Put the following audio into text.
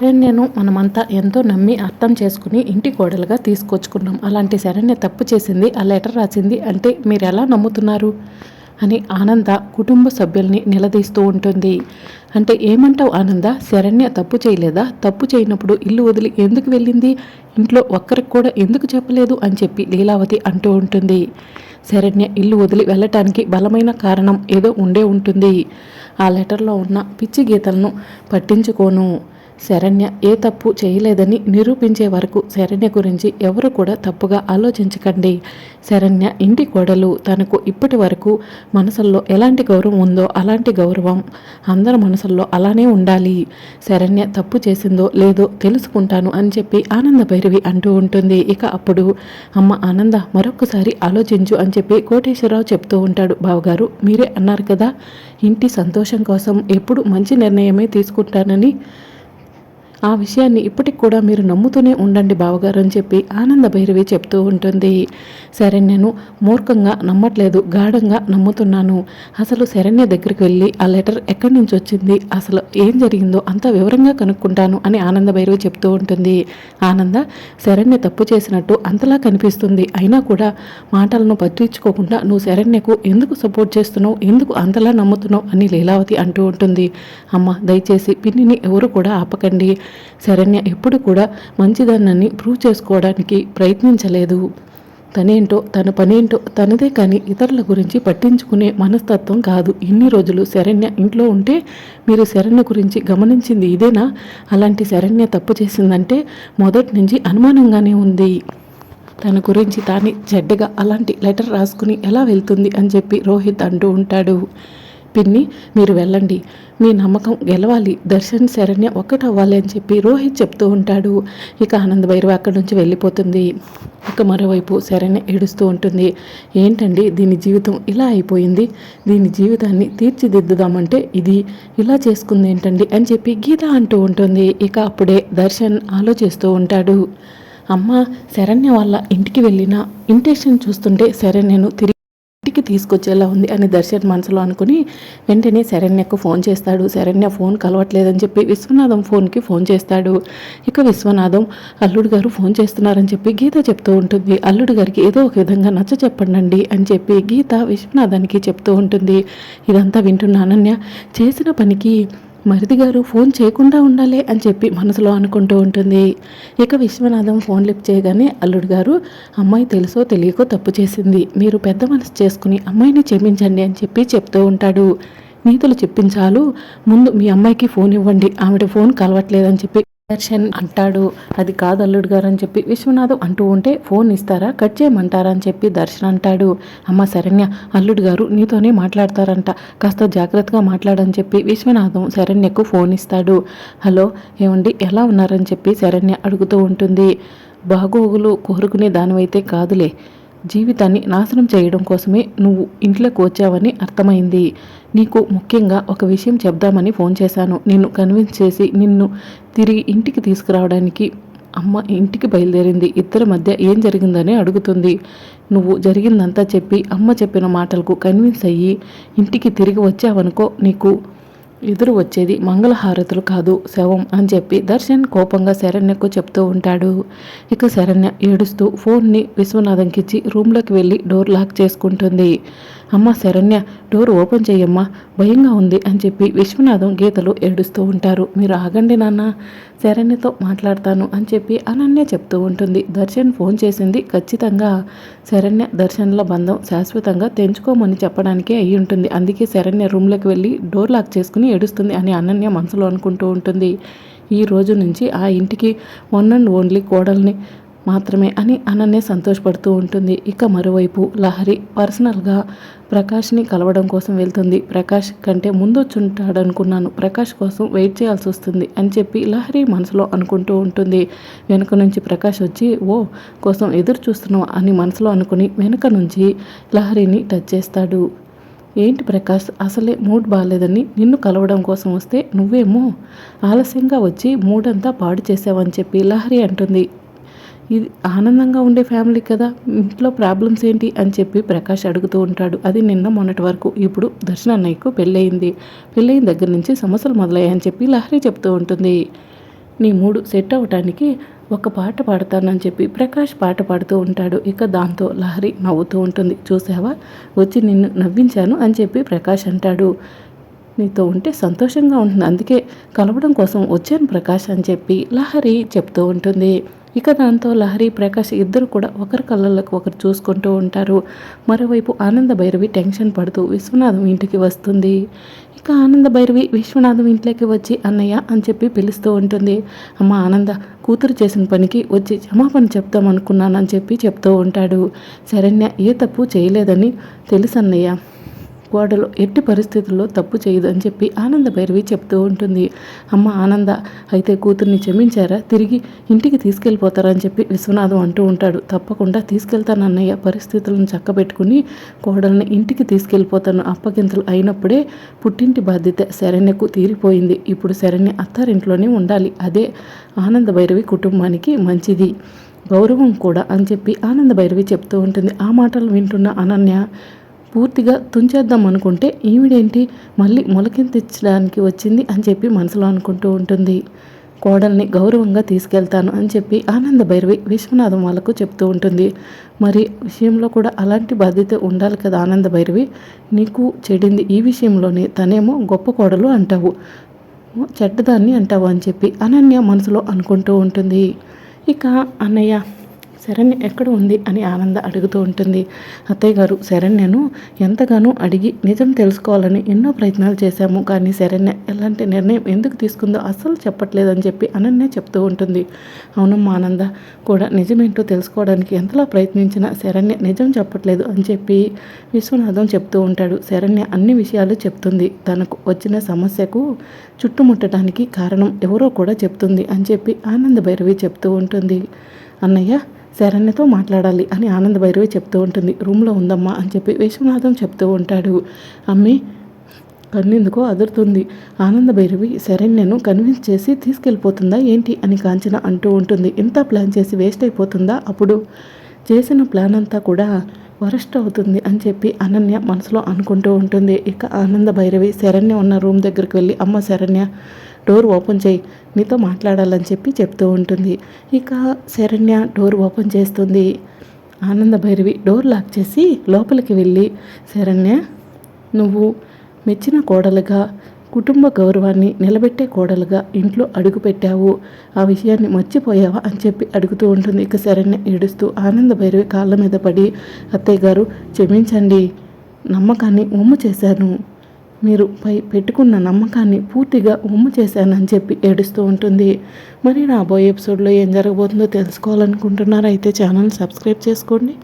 శరణ్యను మనమంతా ఎంతో నమ్మి అర్థం చేసుకుని ఇంటి కోడలుగా తీసుకొచ్చుకున్నాం. అలాంటి శరణ్య తప్పు చేసింది ఆ లెటర్ రాసింది అంటే మీరు ఎలా నమ్ముతున్నారు? అని ఆనంద కుటుంబ సభ్యుల్ని నిలదీస్తూ ఉంటుంది. అంటే ఏమంటావు ఆనంద? శరణ్య తప్పు చేయలేదా? తప్పు చేయనప్పుడు ఇల్లు వదిలి ఎందుకు వెళ్ళింది? ఇంట్లో ఒక్కరికి కూడా ఎందుకు చెప్పలేదు? అని చెప్పి లీలావతి అంటూ ఉంటుంది. శరణ్య ఇల్లు వదిలి వెళ్ళటానికి బలమైన కారణం ఏదో ఉండే ఉంటుంది. ఆ లెటర్లో ఉన్న పిచ్చి గీతలను పట్టించుకోను. శరణ్య ఏ తప్పు చేయలేదని నిరూపించే వరకు శరణ్య గురించి ఎవరు కూడా తప్పుగా ఆలోచించకండి. శరణ్య ఇంటి కోడలు. తనకు ఇప్పటి వరకు మనసుల్లో ఎలాంటి గౌరవం ఉందో అలాంటి గౌరవం అందరి మనసుల్లో అలానే ఉండాలి. శరణ్య తప్పు చేసిందో లేదో తెలుసుకుంటాను అని చెప్పి ఆనంద భైరవి అంటూ ఉంటుంది. ఇక అప్పుడు అమ్మ ఆనంద మరొకసారి ఆలోచించు అని చెప్పి కోటేశ్వరరావు చెప్తూ ఉంటాడు. బావగారు మీరే అన్నారు కదా ఇంటి సంతోషం కోసం ఎప్పుడు మంచి నిర్ణయమే తీసుకుంటానని ఆ విషయాన్ని ఇప్పటికి కూడా మీరు నమ్ముతూనే ఉండండి బావగారు అని చెప్పి ఆనంద భైరవి చెప్తూ ఉంటుంది. శరణ్యను మూర్ఖంగా నమ్మట్లేదు గాఢంగా నమ్ముతున్నాను. అసలు శరణ్య దగ్గరికి వెళ్ళి ఆ లెటర్ ఎక్కడి నుంచి వచ్చింది అసలు ఏం జరిగిందో అంత వివరంగా కనుక్కుంటాను అని ఆనంద భైరవి చెప్తూ ఉంటుంది. ఆనంద శరణ్య తప్పు చేసినట్టు అంతలా కనిపిస్తుంది. అయినా కూడా మాటలను పట్టించుకోకుండా నువ్వు శరణ్యకు ఎందుకు సపోర్ట్ చేస్తున్నావు ఎందుకు అంతలా నమ్ముతున్నావు అని లీలావతి అంటూ ఉంటుంది. అమ్మ దయచేసి పిన్నిని ఎవరు కూడా ఆపకండి. శరణ్య ఎప్పుడు కూడా మంచిదన్నని ప్రూవ్ చేసుకోవడానికి ప్రయత్నించలేదు. తనేంటో తన పనేంటో తనదే కానీ ఇతరుల గురించి పట్టించుకునే మనస్తత్వం కాదు. ఇన్ని రోజులు శరణ్య ఇంట్లో ఉంటే మీరు శరణ్య గురించి గమనించింది ఇదేనా? అలాంటి శరణ్య తప్పు చేసిందంటే మొదటి నుంచి అనుమానంగానే ఉంది. తన గురించి తానే చెడ్డగా అలాంటి లెటర్ రాసుకుని ఎలా వెళ్తుంది అని చెప్పి రోహిత్ అంటూ ఉంటాడు. పిన్ని మీరు వెళ్ళండి. మీ నమ్మకం గెలవాలి. దర్శన్ శరణ్య ఒక్కటవ్వాలి అని చెప్పి రోహిత్ చెప్తూ ఉంటాడు. ఇక ఆనంద భైరవ అక్కడి నుంచి వెళ్ళిపోతుంది. ఇక మరోవైపు శరణ్య ఏడుస్తూ ఉంటుంది. ఏంటండి దీని జీవితం ఇలా అయిపోయింది. దీని జీవితాన్ని తీర్చిదిద్దుదామంటే ఇది ఇలా చేసుకుంది ఏంటండి? అని చెప్పి గీత అంటూ ఉంటుంది. ఇక అప్పుడే దర్శన్ ఆలోచిస్తూ ఉంటాడు. అమ్మ శరణ్య వాళ్ళ ఇంటికి వెళ్ళిన ఇంటెన్షన్ చూస్తుంటే శరణ్యను తిరిగి ఇంటికి తీసుకొచ్చేలా ఉంది అని దర్శన్ మనసులో అనుకుని వెంటనే శరణ్యకు ఫోన్ చేస్తాడు. శరణ్య ఫోన్ కలవట్లేదని చెప్పి విశ్వనాథం ఫోన్కి ఫోన్ చేస్తాడు. ఇక విశ్వనాథం అల్లుడు గారు ఫోన్ చేస్తున్నారని చెప్పి గీత చెప్తూ ఉంటుంది. అల్లుడు గారికి ఏదో ఒక విధంగా నచ్చ చెప్పండి అని చెప్పి గీత విశ్వనాథానికి చెప్తూ ఉంటుంది. ఇదంతా వింటున్న అనన్య చేసిన పనికి మరిది గారు ఫోన్ చేయకుండా ఉండాలి అని చెప్పి మనసులో అనుకుంటూ ఉంటుంది. ఇక విశ్వనాథం ఫోన్ లిఫ్ట్ చేయగానే అల్లుడు గారు అమ్మాయి తెలుసో తెలియకో తప్పు చేసింది. మీరు పెద్ద మనసు చేసుకుని అమ్మాయిని క్షమించండి అని చెప్పి చెప్తూ ఉంటాడు. నీతులు చెప్పించాలు. ముందు మీ అమ్మాయికి ఫోన్ ఇవ్వండి. ఆవిడ ఫోన్ కలవట్లేదని చెప్పి దర్శన్ అంటాడు. అది కాదు అల్లుడు గారు అని చెప్పి విశ్వనాథం అంటూ ఉంటే ఫోన్ ఇస్తారా? కట్ చేయమంటారా అని చెప్పి దర్శన్ అంటాడు. అమ్మ శరణ్య అల్లుడు గారు నీతోనే మాట్లాడతారంట. కాస్త జాగ్రత్తగా మాట్లాడని చెప్పి విశ్వనాథం శరణ్యకు ఫోన్ ఇస్తాడు. హలో ఏమండి? ఎలా ఉన్నారని చెప్పి శరణ్య అడుగుతూ ఉంటుంది. బాగోగులు కోరుకునే దానివైతే కాదులే. జీవితాన్ని నాశనం చేయడం కోసమే నువ్వు ఇంట్లోకి వచ్చావని అర్థమైంది. నీకు ముఖ్యంగా ఒక విషయం చెప్దామని ఫోన్ చేశాను. నిన్ను కన్విన్స్ చేసి నిన్ను తిరిగి ఇంటికి తీసుకురావడానికి అమ్మ ఇంటికి బయలుదేరింది. ఇద్దరి మధ్య ఏం జరిగిందని అడుగుతుంది. నువ్వు జరిగిందంతా చెప్పి అమ్మ చెప్పిన మాటలకు కన్విన్స్ అయ్యి ఇంటికి తిరిగి వచ్చావనుకో నీకు ఎదురు వచ్చేది మంగళహారతులు కాదు శవం అని చెప్పి దర్శన్ కోపంగా శరణ్యకు చెప్తూ ఉంటాడు. ఇక శరణ్య ఏడుస్తూ ఫోన్ని విశ్వనాథంకిచ్చి రూమ్లోకి వెళ్ళి డోర్ లాక్ చేసుకుంటుంది. అమ్మ శరణ్య డోర్ ఓపెన్ చేయమ్మా భయంగా ఉంది అని చెప్పి విశ్వనాథం గీతలు ఏడుస్తూ ఉంటారు. మీరు ఆగండి నాన్న శరణ్యతో మాట్లాడతాను అని చెప్పి అనన్య చెప్తూ ఉంటుంది. దర్శన్ ఫోన్ చేసింది. ఖచ్చితంగా శరణ్య దర్శన్ల బంధం శాశ్వతంగా తెంచుకోమని చెప్పడానికే అయి ఉంటుంది. అందుకే శరణ్య రూమ్లోకి వెళ్ళి డోర్ లాక్ చేసుకుని ఏడుస్తుంది అని అనన్య మనసులో అనుకుంటూ ఉంటుంది. ఈ రోజు నుంచి ఆ ఇంటికి వన్ అండ్ ఓన్లీ కోడల్ని మాత్రమే అని అనన్య సంతోషపడుతూ ఉంటుంది. ఇక మరోవైపు లహరి పర్సనల్గా ప్రకాష్ని కలవడం కోసం వెళ్తుంది. ప్రకాష్ కంటే ముందు వచ్చుంటాడనుకున్నాను ప్రకాష్ కోసం వెయిట్ చేయాల్సి వస్తుంది అని చెప్పి లహరి మనసులో అనుకుంటూ ఉంటుంది. వెనుక నుంచి ప్రకాష్ వచ్చి ఓ కోసం ఎదురు చూస్తున్నావు? అని మనసులో అనుకుని వెనుక నుంచి లహరిని టచ్ చేస్తాడు. ఏంటి ప్రకాష్ అసలే మూడ్ బాగాలేదని నిన్ను కలవడం కోసం వస్తే నువ్వేమో ఆలస్యంగా వచ్చి మూడంతా పాడు చేసావని చెప్పి లహరి అంటుంది. ఇది ఆనందంగా ఉండే ఫ్యామిలీ కదా ఇంట్లో ప్రాబ్లమ్స్ ఏంటి అని చెప్పి ప్రకాష్ అడుగుతూ ఉంటాడు. అది నిన్న మొన్నటి వరకు. ఇప్పుడు దర్శన అన్నయ్యకు పెళ్ళయింది. పెళ్ళయిన దగ్గర నుంచి సమస్యలు మొదలయ్యాయని చెప్పి లహరి చెప్తూ ఉంటుంది. నీ మూడు సెట్ అవ్వటానికి ఒక పాట పాడతానని చెప్పి ప్రకాష్ పాట పాడుతూ ఉంటాడు. ఇక దాంతో లహరి నవ్వుతూ ఉంటుంది. చూసావా? వచ్చి నిన్ను నవ్వించాను అని చెప్పి ప్రకాష్ అంటాడు. నీతో ఉంటే సంతోషంగా ఉంటుంది. అందుకే కలవడం కోసం వచ్చాను ప్రకాష్ అని చెప్పి లహరి చెప్తూ ఉంటుంది. ఇక దాంతో లహరి ప్రకాష్ ఇద్దరు కూడా ఒకరి కళ్ళలకు ఒకరు చూసుకుంటూ ఉంటారు. మరోవైపు ఆనంద భైరవి టెన్షన్ పడుతూ విశ్వనాథం ఇంటికి వస్తుంది. ఇక ఆనంద భైరవి విశ్వనాథం ఇంట్లోకి వచ్చి అన్నయ్య అని చెప్పి పిలుస్తూ ఉంటుంది. అమ్మ ఆనంద కూతురు చేసిన పనికి వచ్చి క్షమాపణ చెప్తాం అనుకున్నానని చెప్పి చెప్తూ ఉంటాడు. శరణ్య ఏ తప్పు చేయలేదని తెలుసు అన్నయ్య. కోడలు ఎట్టి పరిస్థితుల్లో తప్పు చేయదు అని చెప్పి ఆనంద భైరవి చెప్తూ ఉంటుంది. అమ్మ ఆనంద అయితే కూతుర్ని క్షమించారా? తిరిగి ఇంటికి తీసుకెళ్ళిపోతారా అని చెప్పి విశ్వనాథం అంటూ ఉంటాడు. తప్పకుండా తీసుకెళ్తాను అన్నయ్య. పరిస్థితులను చక్కబెట్టుకుని కోడల్ని ఇంటికి తీసుకెళ్ళిపోతాను. అప్పగింతలు అయినప్పుడే పుట్టింటి బాధ్యత శరణ్యకు తీరిపోయింది. ఇప్పుడు శరణ్య అత్తారింట్లోనే ఉండాలి. అదే ఆనంద భైరవి కుటుంబానికి మంచిది. గౌరవం కూడా అని చెప్పి ఆనంద భైరవి చెప్తూ ఉంటుంది. ఆ మాటలు వింటున్న అనన్య పూర్తిగా తుంచేద్దాం అనుకుంటే ఈవిడేంటి మళ్ళీ మొలకెంతించడానికి వచ్చింది అని చెప్పి మనసులో అనుకుంటూ ఉంటుంది. కోడల్ని గౌరవంగా తీసుకెళ్తాను అని చెప్పి ఆనంద భైరవి విశ్వనాథం వాళ్ళకు చెప్తూ ఉంటుంది. మరి విషయంలో కూడా అలాంటి బాధ్యత ఉండాలి కదా ఆనంద భైరవి? నీకు చెడింది ఈ విషయంలోనే తనేమో గొప్ప కోడలు అంటావు. చెడ్డదాన్ని అంటావు అని చెప్పి అనన్య మనసులో అనుకుంటూ ఉంటుంది. ఇక అన్నయ్య శరణ్య ఎక్కడ ఉంది అని ఆనంద అడుగుతూ ఉంటుంది. అత్తయ్య గారు శరణ్యను ఎంతగానో అడిగి నిజం తెలుసుకోవాలని ఎన్నో ప్రయత్నాలు చేశాము. కానీ శరణ్య ఎలాంటి నిర్ణయం ఎందుకు తీసుకుందో అస్సలు చెప్పట్లేదని చెప్పి అనన్య చెప్తూ ఉంటుంది. అవునమ్మా ఆనంద కూడా నిజమేంటో తెలుసుకోవడానికి ఎంతలా ప్రయత్నించినా శరణ్య నిజం చెప్పట్లేదు అని చెప్పి విశ్వనాథం చెప్తూ ఉంటాడు. శరణ్య అన్ని విషయాలు చెప్తుంది. తనకు వచ్చిన సమస్యకు చుట్టుముట్టడానికి కారణం ఎవరో కూడా చెప్తుంది అని చెప్పి ఆనంద భైరవి చెప్తూ ఉంటుంది. అన్నయ్య శరణ్యతో మాట్లాడాలి అని ఆనంద భైరవి చెప్తూ ఉంటుంది. రూమ్లో ఉందమ్మా అని చెప్పి విశ్వనాథం చెప్తూ ఉంటాడు. అమ్మి కన్నెందుకో అదురుతుంది. ఆనంద భైరవి శరణ్యను కన్విన్స్ చేసి తీసుకెళ్ళిపోతుందా ఏంటి అని కాంచన అంటూ ఉంటుంది. ఇంత ప్లాన్ చేసి వేస్ట్ అయిపోతుందా అప్పుడు? చేసిన ప్లాన్ అంతా కూడా వరస్ట్ అవుతుంది అని చెప్పి అనన్య మనసులో అనుకుంటూ ఉంటుంది. ఇక ఆనంద భైరవి శరణ్య ఉన్న రూమ్ దగ్గరికి వెళ్ళి అమ్మ శరణ్య డోర్ ఓపెన్ చేయి నీతో మాట్లాడాలని చెప్పి చెప్తూ ఉంటుంది. ఇక శరణ్య డోర్ ఓపెన్ చేస్తుంది. ఆనంద భైరవి డోర్ లాక్ చేసి లోపలికి వెళ్ళి శరణ్య నువ్వు మెచ్చిన కోడలుగా కుటుంబ గౌరవాన్ని నిలబెట్టే కోడలుగా ఇంట్లో అడుగుపెట్టావు ఆ విషయాన్ని మర్చిపోయావా? అని చెప్పి అడుగుతూ ఉంటుంది. ఇక శరణ్య ఏడుస్తూ ఆనంద భైరవి కాళ్ళ మీద పడి అత్తయ్య గారు క్షమించండి. నమ్మకాన్ని ఉమ్ము చేశాను. మీరు పై పెట్టుకున్న నమ్మకాన్ని పూర్తిగా ఉమ్ము చేశానని చెప్పి ఏడుస్తూ ఉంటుంది. మరి రాబోయే ఎపిసోడ్లో ఏం జరగబోతుందో తెలుసుకోవాలనుకుంటున్నారైతే ఛానల్ సబ్స్క్రైబ్ చేసుకోండి.